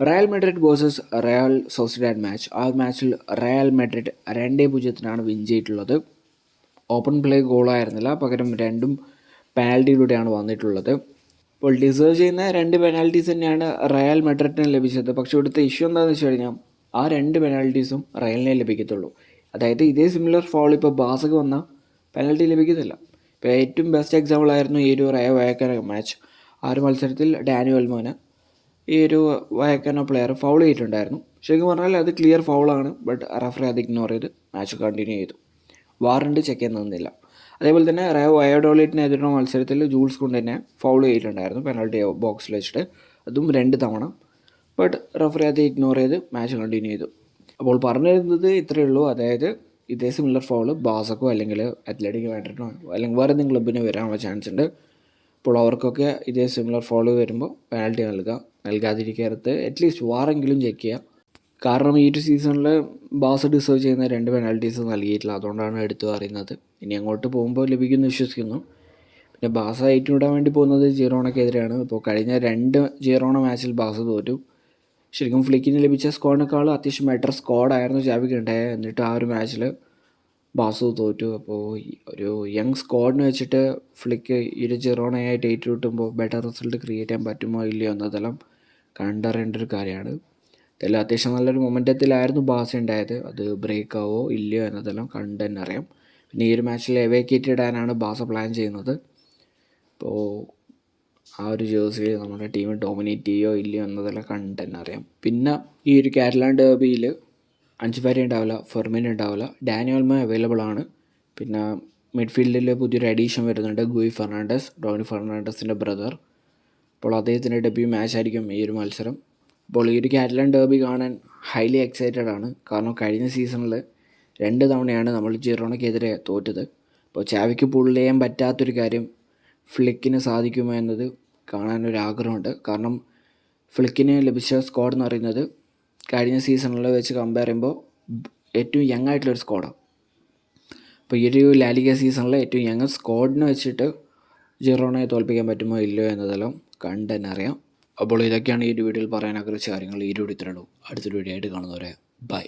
Real Madrid versus Real Sociedad match ആ മാച്ചിൽ Real Madrid രണ്ടേ പൂജ്യത്തിനാണ് വിൻ ചെയ്തിട്ടുള്ളത്. ഓപ്പൺ പ്ലേ ഗോളായിരുന്നില്ല പകരം രണ്ടും പെനാൽറ്റിയിലൂടെയാണ് വന്നിട്ടുള്ളത്. അപ്പോൾ ഡിസേർവ് ചെയ്യുന്ന രണ്ട് പെനാൽറ്റീസ് തന്നെയാണ് റയൽ മെഡ്രിഡിന് ലഭിച്ചത്. പക്ഷേ ഇവിടുത്തെ ഇഷ്യൂ എന്താണെന്ന് വെച്ച് കഴിഞ്ഞാൽ ആ രണ്ട് പെനാൽറ്റീസും റയലിനെ ലഭിക്കത്തുള്ളൂ. അതായത് ഇതേ സിമിലർ ഫോൾ ഇപ്പോൾ ബാസക്ക് വന്ന പെനാൽറ്റി ലഭിക്കത്തില്ല ഇപ്പോൾ ഏറ്റവും ബെസ്റ്റ് എക്സാമ്പിൾ ആയിരുന്നു ഈ ഒരു റയ വയക്കര മാച്ച് ആ ഒരു മത്സരത്തിൽ ഡാനി ഒൽമോന് ഈ ഒരു വയക്കന പ്ലെയർ ഫൗൾ ചെയ്തിട്ടുണ്ടായിരുന്നു. ശരിക്കും പറഞ്ഞാൽ അത് ക്ലിയർ ഫൗളാണ് ബട്ട് റഫറി അത് ഇഗ്നോർ ചെയ്ത് മാച്ച് കണ്ടിന്യൂ ചെയ്തു. വാറണ്ട് ചെക്ക് ചെയ്യാൻ നിന്നില്ല. അതേപോലെ തന്നെ റയോ വയോഡോളിറ്റിനെതിരുള്ള മത്സരത്തിൽ ജൂൾസ് കൊണ്ട് തന്നെ ഫൗൾ ചെയ്തിട്ടുണ്ടായിരുന്നു പെനാൾട്ടി ബോക്സിൽ വെച്ചിട്ട്. അതും രണ്ട് തവണ. ബട്ട് റഫറി അത് ഇഗ്നോർ ചെയ്ത് മാച്ച് കണ്ടിന്യൂ ചെയ്തു. അപ്പോൾ പറഞ്ഞു വരുന്നത് ഇത്രയേ ഉള്ളൂ. അതായത് ഇതേ സിമിലർ ഫൗൾ ബാസക്കോ അല്ലെങ്കിൽ അത്ലറ്റിക് മാഡ്രിഡിനോ അല്ലെങ്കിൽ വേറെ എന്തെങ്കിലും ക്ലബിന് വരാനുള്ള ചാൻസ് ഉണ്ട്. അപ്പോൾ അവർക്കൊക്കെ ഇതേ സിമിലർ ഫോളോ വരുമ്പോൾ പെനാൽറ്റി നൽകാം. നൽകാതിരിക്കരുത് അറ്റ്ലീസ്റ്റ് വാറെങ്കിലും ചെക്ക് ചെയ്യാം. കാരണം ഈ ഒരു സീസണിൽ ബാസ് ഡിസേർവ് ചെയ്യുന്ന രണ്ട് പെനാൽറ്റീസ് നൽകിയിട്ടില്ല. അതുകൊണ്ടാണ് എടുത്തു പറയുന്നത്. ഇനി അങ്ങോട്ട് പോകുമ്പോൾ ലഭിക്കുമെന്ന് വിശ്വസിക്കുന്നു. പിന്നെ ബാസ ഏറ്റുവിടാൻ വേണ്ടി പോകുന്നത് ജീറോണക്കെതിരെയാണ്. ഇപ്പോൾ കഴിഞ്ഞ രണ്ട് ജീറോണ മാച്ചിൽ ബാസ് തോറ്റു. ശരിക്കും ഫ്ലിക്കിന് ലഭിച്ച സ്കോഡിനേക്കാൾ അത്യാവശ്യം ബെറ്റർ സ്കോഡായിരുന്നു ഉണ്ടായത്. എന്നിട്ട് ആ ഒരു മാച്ചിൽ ബാസു തോറ്റു. അപ്പോൾ ഒരു യങ് സ്ക്വാഡിന് വെച്ചിട്ട് ഫ്ലിക്ക് ഇരു ജിറോണയായിട്ട് ഏറ്റുമുട്ടുമ്പോൾ ബെറ്റർ റിസൾട്ട് ക്രിയേറ്റ് ചെയ്യാൻ പറ്റുമോ ഇല്ലയോ എന്നതെല്ലാം കണ്ടറിയേണ്ട ഒരു കാര്യമാണ്. ഇതെല്ലാം അത്യാവശ്യം നല്ലൊരു മൊമെന്റത്തിലായിരുന്നു ബാസ ഉണ്ടായത്. അത് ബ്രേക്ക് ആവോ ഇല്ലയോ എന്നതെല്ലാം കണ്ട് തന്നെ അറിയാം. പിന്നെ ഈ ഒരു മാച്ചിൽ എവേക്കേറ്റ് ഇടാനാണ് ബാസ പ്ലാൻ ചെയ്യുന്നത്. അപ്പോൾ ആ ഒരു ജേഴ്സിയിൽ നമ്മുടെ ടീം ഡോമിനേറ്റ് ചെയ്യോ ഇല്ലയോ എന്നതെല്ലാം കണ്ട് തന്നെ അറിയാം. പിന്നെ ഈ ഒരു കാറ്റലാൻ ഡേബിയിൽ അഞ്ച് പേരെ ഉണ്ടാവില്ല ഫെർമിൻ ഉണ്ടാവില്ല. ഡാനിയോൽമ അവൈലബിൾ ആണ്. പിന്നെ മിഡ്ഫീൽഡിൽ പുതിയൊരു അഡീഷൻ വരുന്നുണ്ട് ഗുയി ഫെർണാണ്ടസ് ഡോണി ഫെർണാണ്ടസിന്റെ ബ്രദർ അപ്പോൾ അദ്ദേഹത്തിന്റെ ഡെബ്യൂ മാച്ച് ആയിരിക്കും ഈ ഒരു മത്സരം. അപ്പോൾ ഈ ഒരു കാറ്റലൻ ഡേബി കാണാൻ ഹൈലി എക്സൈറ്റഡ് ആണ്. കാരണം കഴിഞ്ഞ സീസണിൽ രണ്ട് തവണയാണ് നമ്മൾ ജിറോണയ്ക്കെതിരെ തോറ്റത്. അപ്പോൾ ചാവിക്ക് പുള്ള് ചെയ്യാൻ പറ്റാത്തൊരു കാര്യം ഫ്ലിക്കിന് സാധിക്കുമോ എന്നത് കാണാനൊരു ആഗ്രഹമുണ്ട് കാരണം ഫ്ലിക്കിന് ലഭിച്ച സ്ക്വാഡ് എന്ന് പറയുന്നത് കഴിഞ്ഞ സീസണിൽ വെച്ച് കമ്പയർ ചെയ്യുമ്പോൾ ഏറ്റവും യങ് ആയിട്ടുള്ളൊരു സ്ക്വാഡാണ് അപ്പോൾ ഈ ഒരു ലാലിക സീസണിലെ ഏറ്റവും യങ് സ്ക്വാഡിനെ വെച്ചിട്ട് ജിറോണയെ തോൽപ്പിക്കാൻ പറ്റുമോ ഇല്ലയോ എന്നതെല്ലാം കണ്ട് തന്നെ അറിയാം. അപ്പോൾ ഇതൊക്കെയാണ് ഈ ഒരു വീഡിയോയിൽ പറയാനാഗ്രഹിച്ച കാര്യങ്ങൾ. ഈ ഒരു വീഡിയോ ഇത്രയുള്ളൂ അടുത്തൊരു വീഡിയോ ആയിട്ട് കാണുന്നവരെ ബൈ